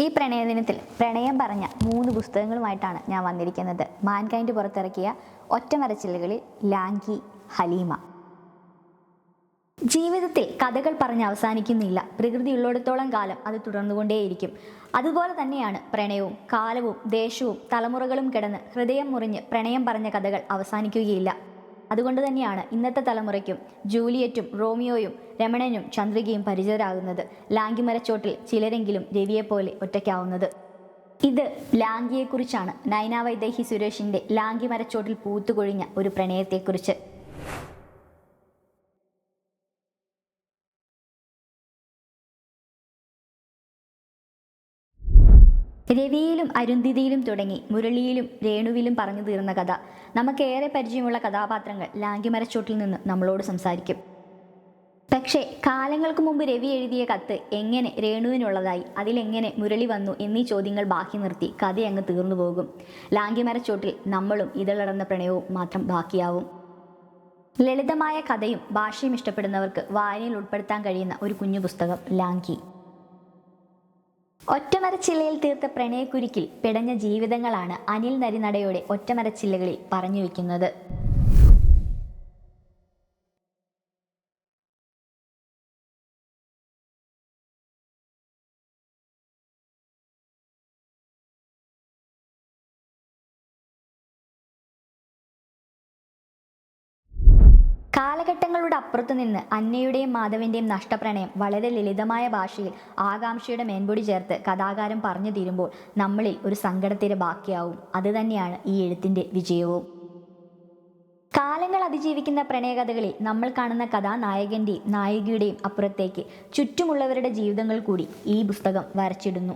ഈ പ്രണയദിനത്തിൽ പ്രണയം പറഞ്ഞ മൂന്ന് പുസ്തകങ്ങളുമായിട്ടാണ് ഞാൻ വന്നിരിക്കുന്നത്. മാൻകൈൻഡ് പുറത്തിറക്കിയ ഒറ്റമരച്ചിലുകളിൽ ലാംഗി ഹലീമ. ജീവിതത്തിൽ കഥകൾ പറഞ്ഞ് അവസാനിക്കുന്നില്ല. പ്രകൃതി ഉള്ളിടത്തോളം കാലം അത് തുടർന്നുകൊണ്ടേയിരിക്കും. അതുപോലെ തന്നെയാണ് പ്രണയവും കാലവും ദേശവും തലമുറകളും കിടന്ന് ഹൃദയം മുറിഞ്ഞ് പ്രണയം പറഞ്ഞ കഥകൾ അവസാനിക്കുകയില്ല. അതുകൊണ്ട് തന്നെയാണ് ഇന്നത്തെ തലമുറയ്ക്കും ജൂലിയറ്റും റോമിയോയും രമണനും ചന്ദ്രികയും പരിചിതരാകുന്നത്. ലാങ്കിമരച്ചോട്ടിൽ ചിലരെങ്കിലും രവിയെപ്പോലെ ഒറ്റയ്ക്കാവുന്നത്. ഇത് ലാങ്കിയെക്കുറിച്ചാണ്. നൈന വൈദേഹി സുരേഷിന്റെ ലാങ്കിമരച്ചോട്ടിൽ പൂത്തുകൊഴിഞ്ഞ ഒരു പ്രണയത്തെക്കുറിച്ച്. രവിയിലും അരുന്ധിതിയിലും തുടങ്ങി മുരളിയിലും രേണുവിലും പറഞ്ഞു തീർന്ന കഥ. നമുക്കേറെ പരിചയമുള്ള കഥാപാത്രങ്ങൾ ലാങ്കിമരച്ചോട്ടിൽ നിന്ന് നമ്മളോട് സംസാരിക്കും. പക്ഷേ കാലങ്ങൾക്ക് മുമ്പ് രവി എഴുതിയ കത്ത് എങ്ങനെ രേണുവിനുള്ളതായി അതിലെങ്ങനെ മുരളി വന്നു എന്നീ ചോദ്യങ്ങൾ ബാക്കി നിർത്തി കഥ അങ്ങ് തീർന്നു പോകും. ലാങ്കിമരച്ചോട്ടിൽ നമ്മളും ഇതളടർന്ന പ്രണയവും മാത്രം ബാക്കിയാവും. ലളിതമായ കഥയും ഭാഷയും ഇഷ്ടപ്പെടുന്നവർക്ക് വായനയിൽ ഉൾപ്പെടുത്താൻ കഴിയുന്ന ഒരു കുഞ്ഞു പുസ്തകം ലാങ്കി. ഒറ്റമരച്ചില്ലയിൽ തീർത്ത പ്രണയക്കുരുക്കിൽ പിടഞ്ഞ ജീവിതങ്ങളാണ് അനിൽ നരിനടയുടെ ഒറ്റമരച്ചില്ലകളിൽ പറഞ്ഞു വെക്കുന്നത്. കാലഘട്ടങ്ങളുടെ അപ്പുറത്തു നിന്ന് അന്നയുടെയും മാധവിന്റെയും നഷ്ടപ്രണയം വളരെ ലളിതമായ ഭാഷയിൽ ആകാംക്ഷയുടെ മേൻപൊടി ചേർത്ത് കഥാകാരം പറഞ്ഞു തീരുമ്പോൾ നമ്മളിൽ ഒരു സങ്കടത്തിര ബാക്കിയാവും. അതുതന്നെയാണ് ഈ എഴുത്തിന്റെ വിജയവും. കാലങ്ങൾ അതിജീവിക്കുന്ന പ്രണയകഥകളിൽ നമ്മൾ കാണുന്ന കഥാനായകന്റെയും നായികയുടെയും അപ്പുറത്തേക്ക് ചുറ്റുമുള്ളവരുടെ ജീവിതങ്ങൾ കൂടി ഈ പുസ്തകം വരച്ചിടുന്നു.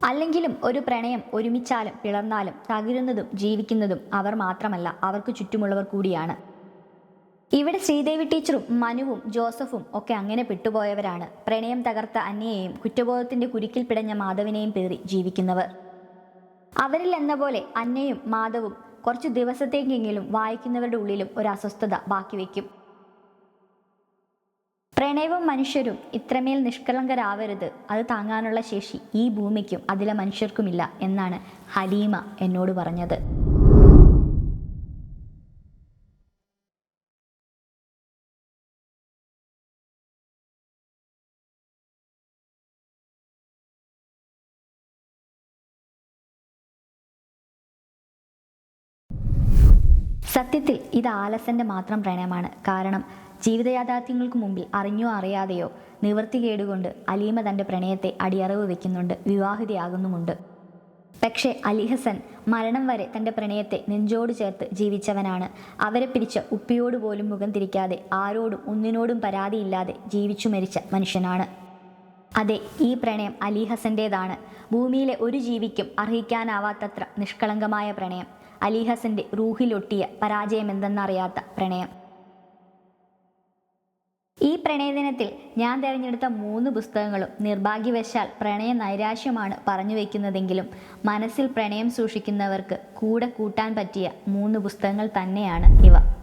അല്ലെങ്കിലും ഒരു പ്രണയം ഒരുമിച്ചാലും പിളർന്നാലും തകരുന്നതും ജീവിക്കുന്നതും അവർ മാത്രമല്ല അവർക്ക് ചുറ്റുമുള്ളവർ കൂടിയാണ്. ഇവിടെ ശ്രീദേവി ടീച്ചറും മനുവും ജോസഫും ഒക്കെ അങ്ങനെ പെട്ടുപോയവരാണ്. പ്രണയം തകർത്ത അന്നയെയും കുറ്റബോധത്തിന്റെ കുരുക്കിൽ പിടഞ്ഞ മാധവിനെയും പേറി ജീവിക്കുന്നവർ. അവരിൽ എന്ന പോലെ അന്നയും മാധവും കുറച്ചു ദിവസത്തേക്കെങ്കിലും വായിക്കുന്നവരുടെ ഉള്ളിലും ഒരു അസ്വസ്ഥത ബാക്കി വയ്ക്കും പ്രണയവും മനുഷ്യരും ഇത്രമേൽ നിഷ്കളങ്കരാവരുത് അത് താങ്ങാനുള്ള ശേഷി ഈ ഭൂമിക്കും അതിലെ മനുഷ്യർക്കുമില്ല എന്നാണ് ഹലീമ എന്നോട് പറഞ്ഞത്. സത്യത്തിൽ ഇത് ആലസന്റെ മാത്രം പ്രണയമാണ്. കാരണം ജീവിതയാഥാർത്ഥ്യങ്ങൾക്ക് മുമ്പിൽ അറിഞ്ഞോ അറിയാതെയോ നിവൃത്തികേടുകൊണ്ട് അലീമ തന്റെ പ്രണയത്തെ അടിയറവ് വെക്കുന്നുണ്ട് വിവാഹിതയാകുന്നുമുണ്ട്. പക്ഷേ അലിഹസൻ മരണം വരെ തന്റെ പ്രണയത്തെ നെഞ്ചോട് ചേർത്ത് ജീവിച്ചവനാണ്. അവരെ പിരിച്ച ഉപ്പിയോട് പോലും മുഖം തിരിക്കാതെ ആരോടും ഒന്നിനോടും പരാതിയില്ലാതെ ജീവിച്ചു മരിച്ച മനുഷ്യനാണ്. അതെ ഈ പ്രണയം അലിഹസന്റേതാണ് ഭൂമിയിലെ ഒരു ജീവിക്കും അർഹിക്കാനാവാത്തത്ര നിഷ്കളങ്കമായ പ്രണയം. അലിഹസന്റെ റൂഹിലൊട്ടിയ പരാജയം എന്തെന്നറിയാത്ത പ്രണയം. ഈ പ്രണയദിനത്തിൽ ഞാൻ തിരഞ്ഞെടുത്ത മൂന്ന് പുസ്തകങ്ങളും നിർഭാഗ്യവശാൽ പ്രണയ നൈരാശ്യമാണ് പറഞ്ഞു വയ്ക്കുന്നതെങ്കിലും മനസ്സിൽ പ്രണയം സൂക്ഷിക്കുന്നവർക്ക് കൂടെ കൂട്ടാൻ പറ്റിയ മൂന്ന് പുസ്തകങ്ങൾ തന്നെയാണ് ഇവ.